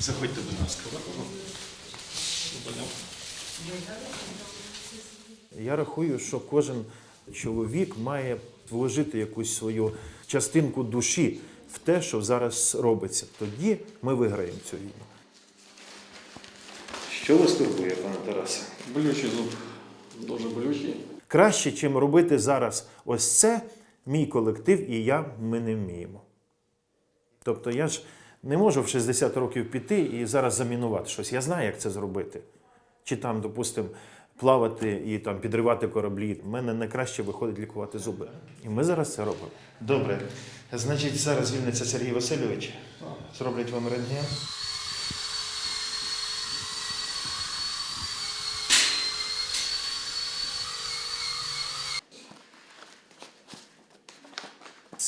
Заходьте, будь ласка. Я рахую, що кожен чоловік має вложити якусь свою частинку душі в те, що зараз робиться. Тоді ми виграємо цю війну. Що вас турбує, пане Тарасе? Болючий зуб. Дуже болючий. Краще, чим робити зараз ось це, мій колектив і я, ми не вміємо. Тобто я ж не можу в 60 років піти і зараз замінувати щось. Я знаю, як це зробити. Чи там, допустимо, плавати і там підривати кораблі. У мене найкраще виходить лікувати зуби. І ми зараз це робимо. Добре. Значить, зараз звільниться Сергій Васильович. Зроблять вам рентген.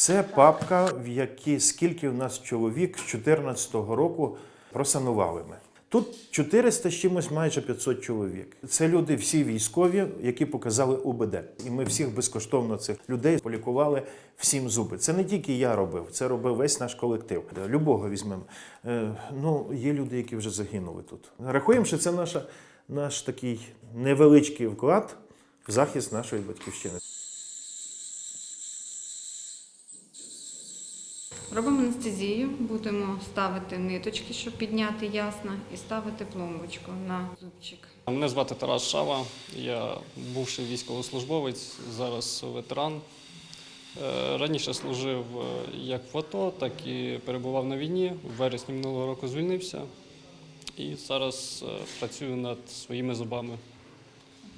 Це папка, в якій скільки в нас чоловік з 2014 року просанували ми. Тут 400 з чимось, майже 500 чоловік. Це люди всі військові, які показали УБД. І ми всіх безкоштовно цих людей полікували всім зуби. Це не тільки я робив, це робив весь наш колектив. Любого візьмемо. Е, ну, є люди, які вже загинули тут. Рахуємо, що це наша, наш такий невеличкий вклад в захист нашої батьківщини. Робимо анестезію, будемо ставити ниточки, щоб підняти ясно, і ставити пломбочку на зубчик. Мене звати Тарас Шава, я бувший військовослужбовець, зараз ветеран. Е, Раніше служив е, як в АТО, так і перебував на війні. В вересні минулого року звільнився і зараз е, працюю над своїми зубами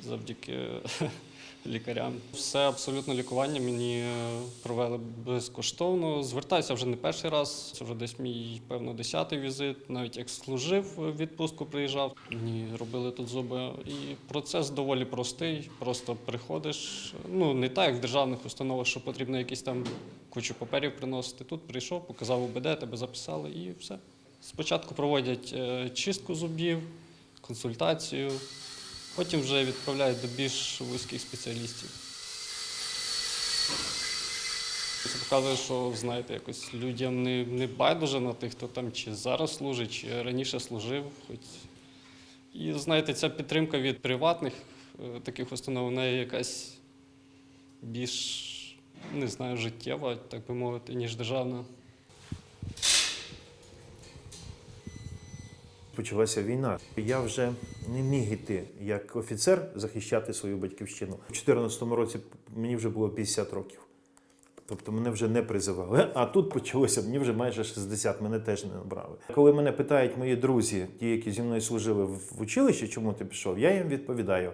завдяки лікарям. Все абсолютно лікування мені е, провели безкоштовно. Звертаюся вже не перший раз. Це вже десь мій, певно, десятий візит. Навіть як служив в відпустку, приїжджав. Мені робили тут зуби. І процес доволі простий. Просто приходиш. Ну не так, як в державних установах, що потрібно якісь там кучу паперів приносити. Тут прийшов, показав УБД, тебе записали і все. Спочатку проводять е, чистку зубів, консультацію. Потім вже відправляють до більш вузьких спеціалістів. Це показує, що знаєте, якось людям не, не байдуже на тих, хто там чи зараз служить, чи раніше служив. Хоч. І знаєте, ця підтримка від приватних е, таких установ, вона є якась більш, не знаю, життєва, так би мовити, ніж державна. Почалася війна. Я вже не міг іти як офіцер захищати свою батьківщину. У 2014 році мені вже було 50 років. Тобто мене вже не призивали. А тут почалося, мені вже майже 60, мене теж не набрали. Коли мене питають мої друзі, ті, які зі мною служили в училищі, чому ти пішов, я їм відповідаю: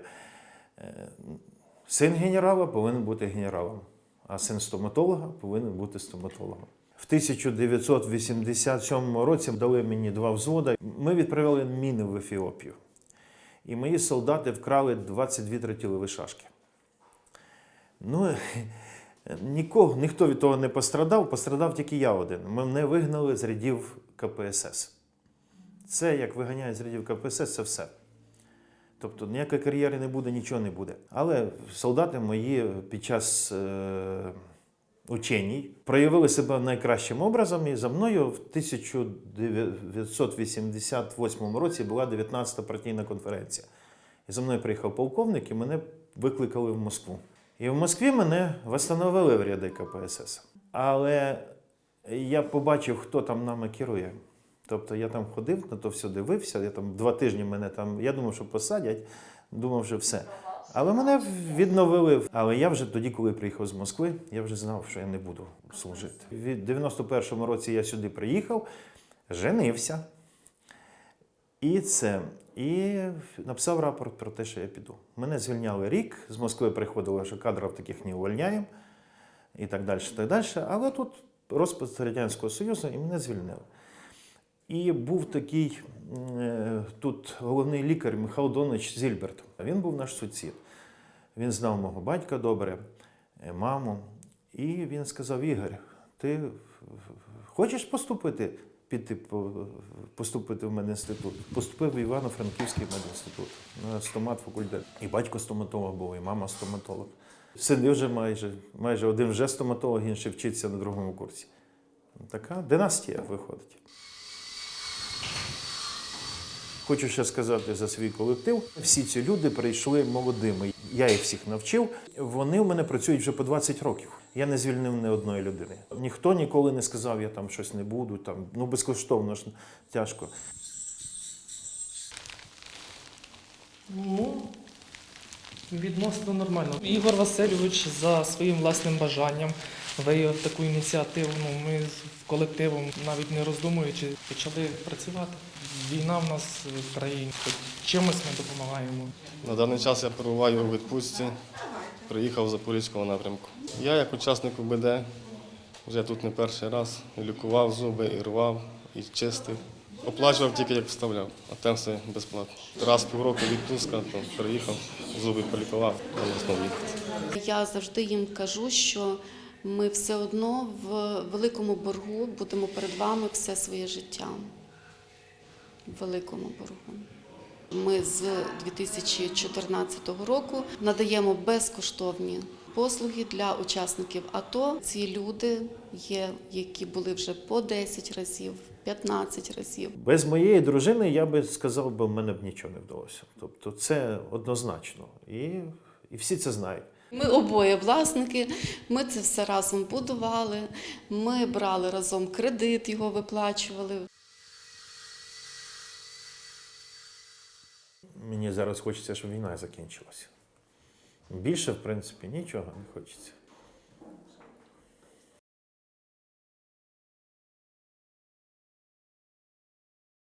е, син генерала повинен бути генералом, а син стоматолога повинен бути стоматологом. В 1987 році дали мені два взводи. Ми відправили міни в Ефіопію. І мої солдати вкрали 22 тротілові шашки. Ну, нікого, ніхто від того не пострадав, пострадав тільки я один. Мене вигнали з рядів КПСС. Це як виганяють з рядів КПСС, це все. Тобто ніякої кар'єри не буде, нічого не буде. Але солдати мої під час е, ученій проявили себе найкращим образом, і за мною в 1988 році була 19-та партійна конференція. І за мною приїхав полковник, і мене викликали в Москву. І в Москві мене встановили в ряди КПСС. Але я побачив, хто там нами керує. Тобто я там ходив, на то все дивився. Я там два тижні мене там. Я думав, що посадять, думав, що все. Але мене відновили. Але я вже тоді, коли приїхав з Москви, я вже знав, що я не буду служити. В 91-му році я сюди приїхав, женився. І це. І написав рапорт про те, що я піду. Мене звільняли рік, з Москви приходило, що кадрів таких не увольняємо, і так далі, так далі. Але тут розпад Радянського Союзу і мене звільнили. І був такий е, тут головний лікар Михайло Донович Зільберт. Він був наш сусід. Він знав мого батька добре, е, маму. І він сказав: Ігор, ти хочеш поступити? Піти поступити в медінститут. Поступив в Івано-Франківський медінститут на стомат факультет. І батько стоматолог був, і мама стоматолог. Сини вже майже, майже один вже стоматолог, інший вчиться на другому курсі. Така династія виходить. Хочу ще сказати за свій колектив. Всі ці люди прийшли молодими. Я їх всіх навчив. Вони у мене працюють вже по 20 років. Я не звільнив ні одної людини. Ніхто ніколи не сказав, я там щось не буду. Там ну безкоштовно ж тяжко. Ну, відносно нормально. Ігор Васильович за своїм власним бажанням виявив таку ініціативу. Ну, ми з колективом, навіть не роздумуючи, почали працювати. Війна в нас в країні. Чимось ми допомагаємо. На даний час я перебуваю у відпустці, приїхав з Запорізького напрямку. Я як учасник УБД вже тут не перший раз і лікував зуби, і рвав, і чистив. Оплачував тільки як вставляв, а там все безплатно. Раз в півроку відпустка, то приїхав, зуби полікував, а знову їхати. Я завжди їм кажу, що ми все одно в великому боргу будемо перед вами все своє життя. В великому боргу. Ми з 2014 року надаємо безкоштовні послуги для учасників АТО. Ці люди є, які були вже по 10 разів, 15 разів. Без моєї дружини я би сказав, бо мене б нічого не вдалося. Тобто, це однозначно. І, і всі це знають. Ми обоє власники, ми це все разом будували, ми брали разом кредит, його виплачували. Мені зараз хочеться, щоб війна закінчилася. Більше, в принципі, нічого не хочеться.